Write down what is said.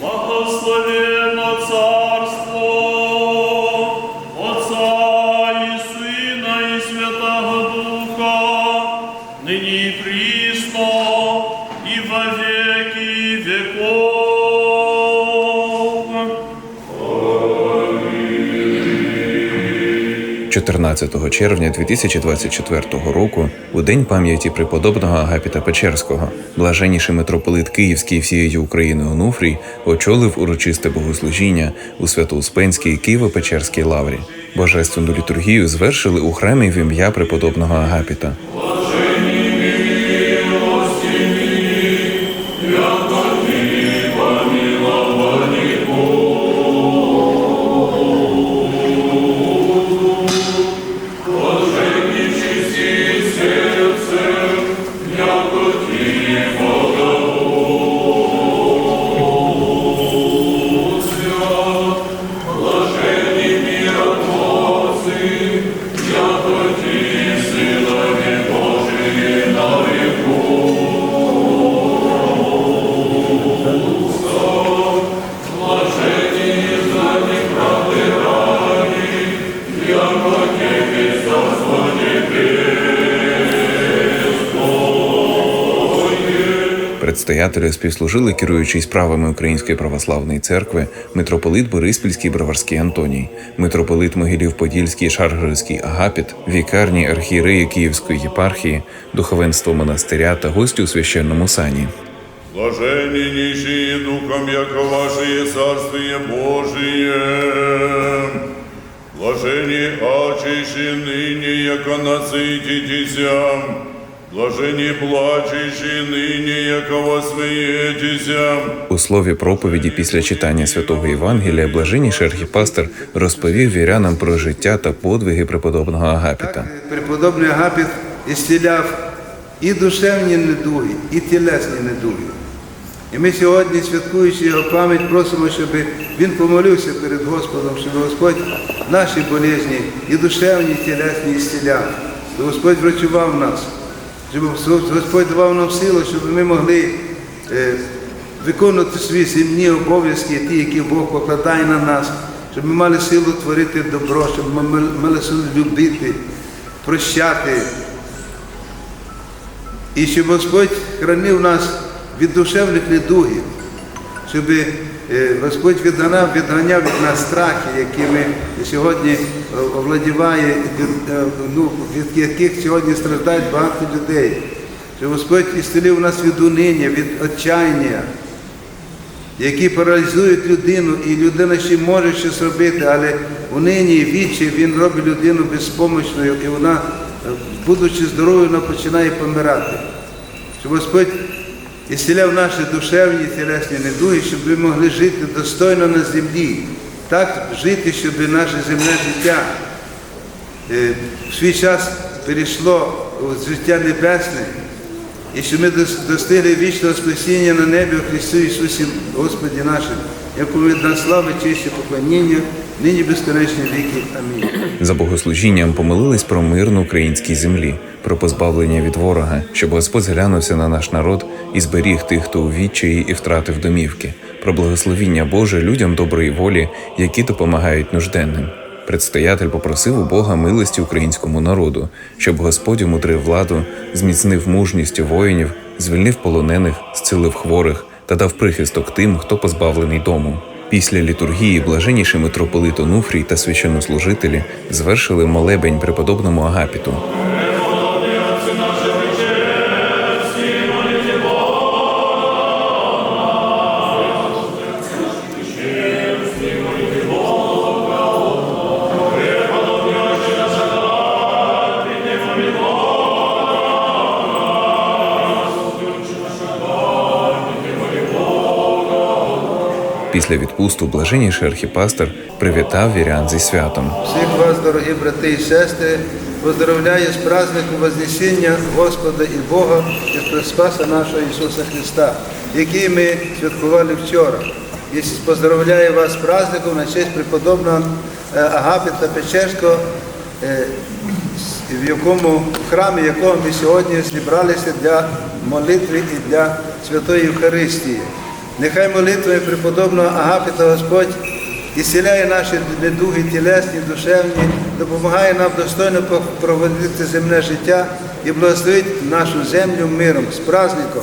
Благословенно царство Отца і Сина і Святого Духа, нині і прісно, і во веки веков. 14 червня 2024 року, у день пам'яті преподобного Агапіта Печерського, блаженніший митрополит Київський всієї України Онуфрій очолив урочисте богослужіння у Свято-Успенській Києво-Печерській лаврі. Божественну літургію звершили у храмі в ім'я преподобного Агапіта. Предстоятелю співслужили керуючий справами Української православної церкви митрополит Бориспільський Броварський Антоній, митрополит Могилів-Подільський Шаргородський Агапіт, вікарні архієреї Київської єпархії, духовенство монастиря та гості у священному сані. Блаженні нищие духом, яко ваше царствие Божие. Блаженні ачищи ныне, яко насытитеся. Блаженні плачущі нині, яко восмієтеся. У слові проповіді після читання святого Євангелія блаженніший архіпастер розповів вірянам про життя та подвиги преподобного Агапіта. Преподобний Агапіт ісціляв і душевні недуги, і тілесні недуги. І ми сьогодні, святкуючи його пам'ять, просимо, щоб він помолився перед Господом, щоб Господь наші болезні, і душевні, і тілесні ісціляв. Щоб Господь врачував нас, щоб Господь давав нам силу, щоб ми могли е, виконувати свої земні обов'язки, ті, які Бог покладає на нас, щоб ми мали силу творити добро, щоб ми мали- мали силу любити, прощати. І щоб Господь хранив нас від душевних недугів, щоб е, Господь відганяв, відганяв від нас страхи, якими сьогодні е, овладіває, е, ну, від яких сьогодні страждають багато людей. Щоб Господь ісцелив нас від униння, від отчаяння, які паралізують людину, і людина ще може щось робити, але у нині вічі він робить людину безпомощною, і вона, будучи здоровою, вона починає помирати. Щоб Господь ісціляв наші душевні і тілесні недуги, щоб ми могли жити достойно на землі, так жити, щоб наше земне життя е, в свій час перейшло у життя небесне, і щоб ми достигли вічного спасіння на небі у Христу Ісусі Господі нашим, якому від нас слави, честь і поклоніння, нині безконечні віки. Амінь. За богослужінням помолились про мир на українській землі, про позбавлення від ворога, щоб Господь зглянувся на наш народ і зберіг тих, хто у відчаї і втратив домівки, про благословіння Боже людям доброї волі, які допомагають нужденним. Предстоятель попросив у Бога милості українському народу, щоб Господь умудрив владу, зміцнив мужність воїнів, звільнив полонених, зцілив хворих та дав прихисток тим, хто позбавлений дому. Після літургії блаженніший митрополит Онуфрій та священнослужителі звершили молебень преподобному Агапіту. Після відпусту блаженніший архіпастер привітав вірян зі святом. Всіх вас, дорогі брати і сестри, поздравляю з праздником Вознесіння Господа і Бога і Спаса нашого Ісуса Христа, який ми святкували вчора. і поздравляю вас з праздником на честь преподобного е, Агапіта Печерського, е, в якому в храмі якого ми сьогодні зібралися для молитви і для Святої Євхаристії. Нехай молитвою преподобного Агапіта Господь ісціляє наші недуги тілесні, душевні, допомагає нам достойно проводити земне життя і благословить нашу землю миром з праздником.